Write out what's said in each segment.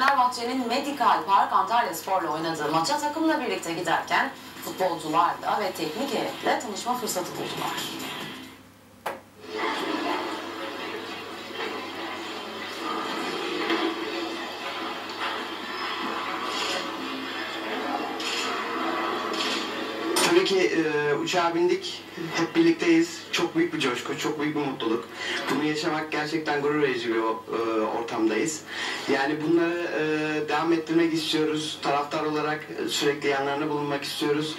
Fenerbahçe'nin Medical Park Antalya Spor'la oynadığı maça takımla birlikte giderken futbolcularla ve teknik heyetle tanışma fırsatı buldular. Tabii ki e, uçağa bindik, hep birlikteyiz. Çok büyük bir coşku, çok büyük bir mutluluk. Bunu yaşamak gerçekten gurur verici bir e, ortamdayız. Yani bunları e, devam ettirmek istiyoruz. Taraftar olarak e, sürekli yanlarında bulunmak istiyoruz.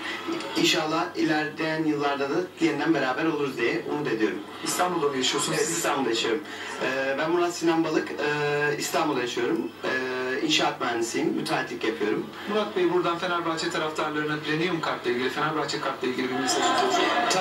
İnşallah ilerleyen yıllarda da yeniden beraber oluruz diye umut ediyorum. İstanbul'da mı yaşıyorsunuz? Evet? İstanbul'da yaşıyorum. E, ben Murat Sinan Balık, e, İstanbul'da yaşıyorum. E, inşaat mühendisiyim, müteahhitlik yapıyorum. Murat Bey buradan Fenerbahçe taraftarlarına Premium kartla ilgili, Fenerbahçe kartla ilgili bir olsun.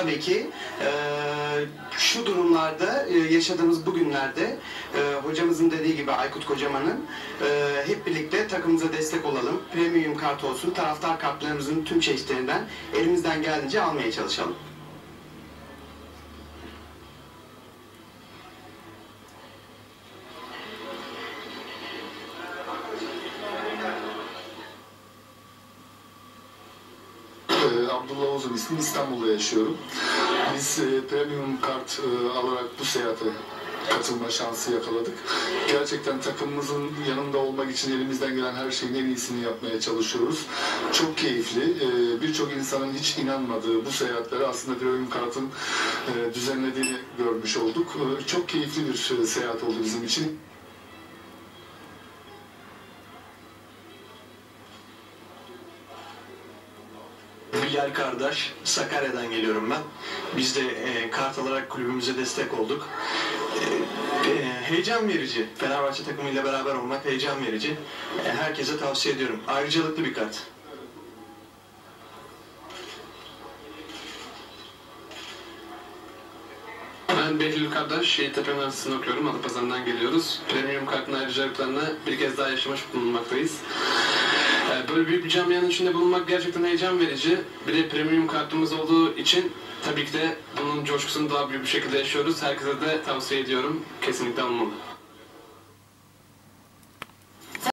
Tabii ki eee, şu durumlarda eee, yaşadığımız bugünlerde eee, hocamızın dediği gibi Aykut Kocaman'ın eee, hep birlikte takımımıza destek olalım. Premium kart olsun, taraftar kartlarımızın tüm çeşitlerinden elimizden geldiğince almaya çalışalım. Ee, Abdullah Uzun ismim İstanbul'da yaşıyorum. Biz e, premium kart e, alarak bu seyahate katılma şansı yakaladık. Gerçekten takımımızın yanında olmak için elimizden gelen her şeyin en iyisini yapmaya çalışıyoruz. Çok keyifli. Ee, Birçok insanın hiç inanmadığı bu seyahatlere aslında premium kartın e, düzenlediğini görmüş olduk. Ee, Çok keyifli bir e, seyahat oldu bizim için. Bilal kardeş, Sakarya'dan geliyorum ben. Biz de e, kart alarak kulübümüze destek olduk. E, e, heyecan verici. Fenerbahçe takımıyla beraber olmak heyecan verici. E, herkese tavsiye ediyorum. Ayrıcalıklı bir kart. Ben Behlül Kardeş, Şehittepe Üniversitesi'nde okuyorum. Adapazarı'ndan geliyoruz. Premium kartın ayrıcalıklarını bir kez daha yaşamış bulunmaktayız. Böyle büyük bir camianın içinde bulunmak gerçekten heyecan verici. Bir de premium kartımız olduğu için tabii ki de bunun coşkusunu daha büyük bir şekilde yaşıyoruz. Herkese de tavsiye ediyorum. Kesinlikle alınmalı.